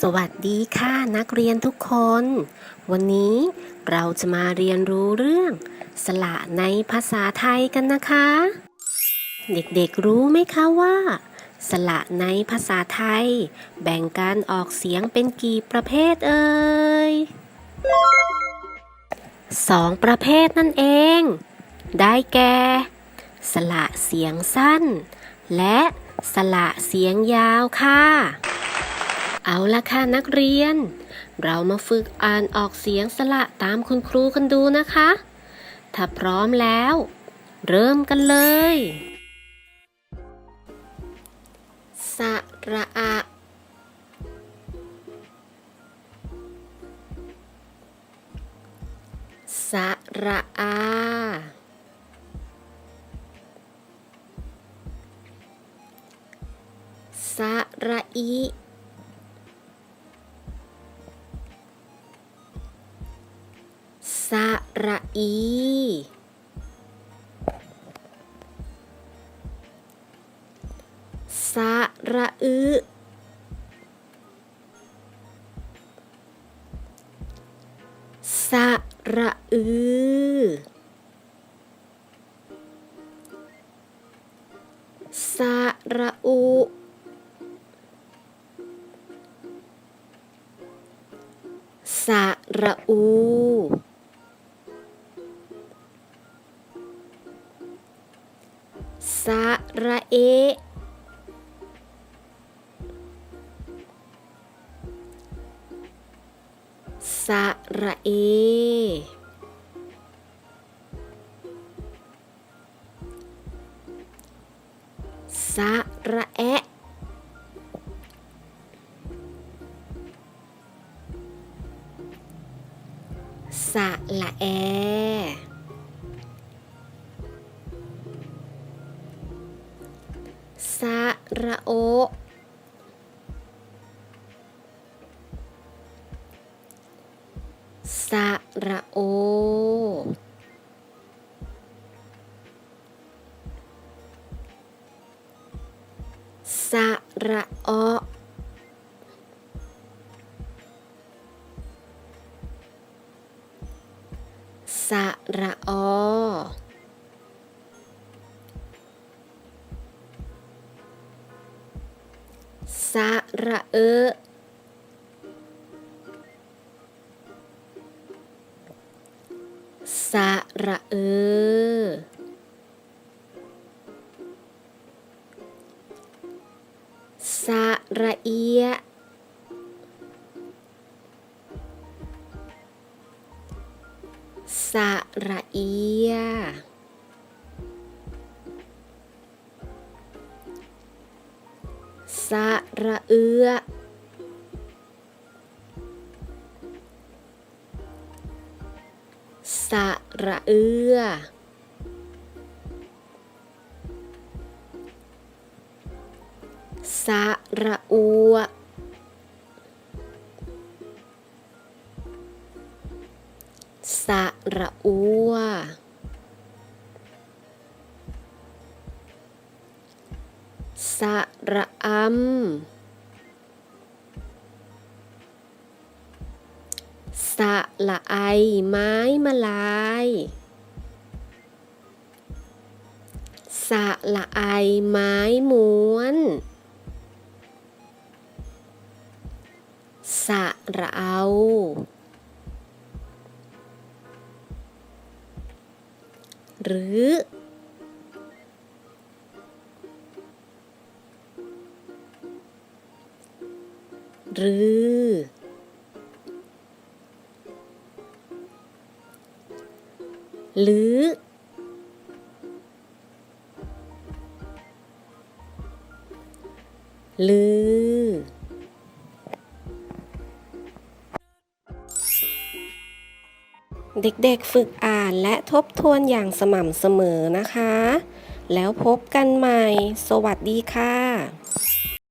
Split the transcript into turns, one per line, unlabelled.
สวัสดีค่ะนักเรียนทุกคน วันนี้เราจะมาเรียนรู้เรื่อง สระในภาษาไทยกันนะคะ เด็กๆรู้ไหมคะว่า สระในภาษาไทย แบ่งการออกเสียงเป็นกี่ประเภทเอ่ยสองประเภทนั่นเอง ได้แก่ สระเสียงสั้น และสระเสียงยาวค่ะ เอาละค่ะนักเรียน เรามาฝึกอ่านออกเสียงสระตามคุณครูกันดูนะคะ ถ้าพร้อมแล้ว เริ่มกันเลย สระอะสระอาสระอี สระอี สระอึสระอือสระอุสระอู สระเอ สระเอ สระแอะสระแอ ระโอ สระโอ สระออสระออ สระเอสระเออสระเอียสระเอีย ระเอือ สะระเอือ สะระอัว สะระอัว สระอำสละไอ ไม้มาลายสละไอ ไม้ม้วนสระเอาหรือ หรือ หรือ หรือเด็กๆฝึกอ่านและทบทวนอย่างสม่ำเสมอนะคะ แล้วพบกันใหม่ สวัสดีค่ะ